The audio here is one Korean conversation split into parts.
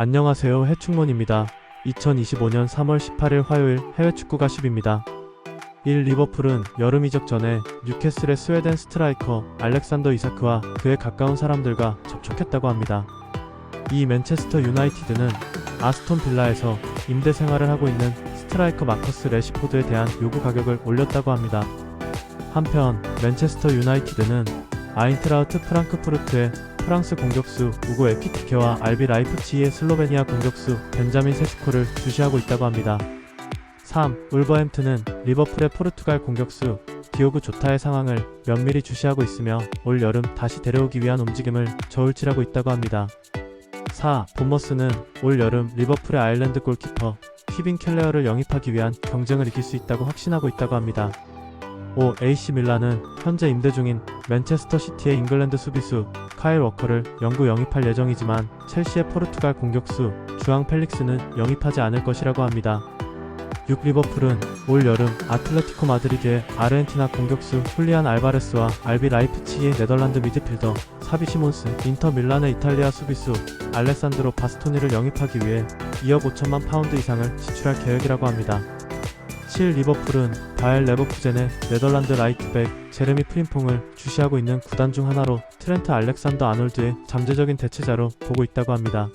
안녕하세요 해충몬입니다. 2025년 3월 18일 화요일 해외 축구가 10입니다. 1. 리버풀은 여름 이적 전에 뉴캐슬의 스웨덴 스트라이커 알렉산더 이사크와 그에 가까운 사람들과 접촉했다고 합니다. 2. 맨체스터 유나이티드는 아스톤 빌라에서 임대 생활을 하고 있는 스트라이커 마커스 레시포드에 대한 요구 가격을 올렸다고 합니다. 한편 맨체스터 유나이티드는 아인트라우트 프랑크푸르트의 프랑스 공격수 우고 에키티케와 알비 라이프치히의 슬로베니아 공격수 벤자민 세스코를 주시하고 있다고 합니다. 3. 울버햄튼은 리버풀의 포르투갈 공격수 디오그 조타의 상황을 면밀히 주시하고 있으며 올 여름 다시 데려오기 위한 움직임을 저울질하고 있다고 합니다. 4. 본머스는 올 여름 리버풀의 아일랜드 골키퍼 휘빈 켈레어를 영입하기 위한 경쟁을 이길 수 있다고 확신하고 있다고 합니다. 5. AC 밀란은 현재 임대 중인 맨체스터 시티의 잉글랜드 수비수 카일 워커를 영구 영입할 예정이지만 첼시의 포르투갈 공격수 주앙 펠릭스는 영입하지 않을 것이라고 합니다. 6. 리버풀은 올 여름 아틀레티코 마드리드의 아르헨티나 공격수 훌리안 알바레스와 알비 라이프치히의 네덜란드 미드필더 사비 시몬스, 인터 밀란의 이탈리아 수비수 알레산드로 바스토니를 영입하기 위해 2억 5천만 파운드 이상을 지출할 계획이라고 합니다. 7. 리버풀은 바엘 레버쿠젠의 네덜란드 라이트백 제레미 프림퐁을 주시하고 있는 구단 중 하나로 트렌트 알렉산더 아놀드의 잠재적인 대체자로 보고 있다고 합니다.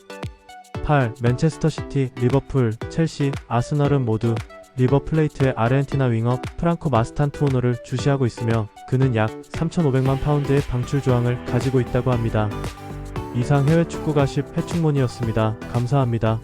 8. 맨체스터 시티, 리버풀, 첼시, 아스널은 모두 리버플레이트의 아르헨티나 윙어 프랑코 마스탄투오노를 주시하고 있으며 그는 약 3,500만 파운드의 방출 조항을 가지고 있다고 합니다. 이상 해외 축구가 10 해충몬이었습니다. 감사합니다.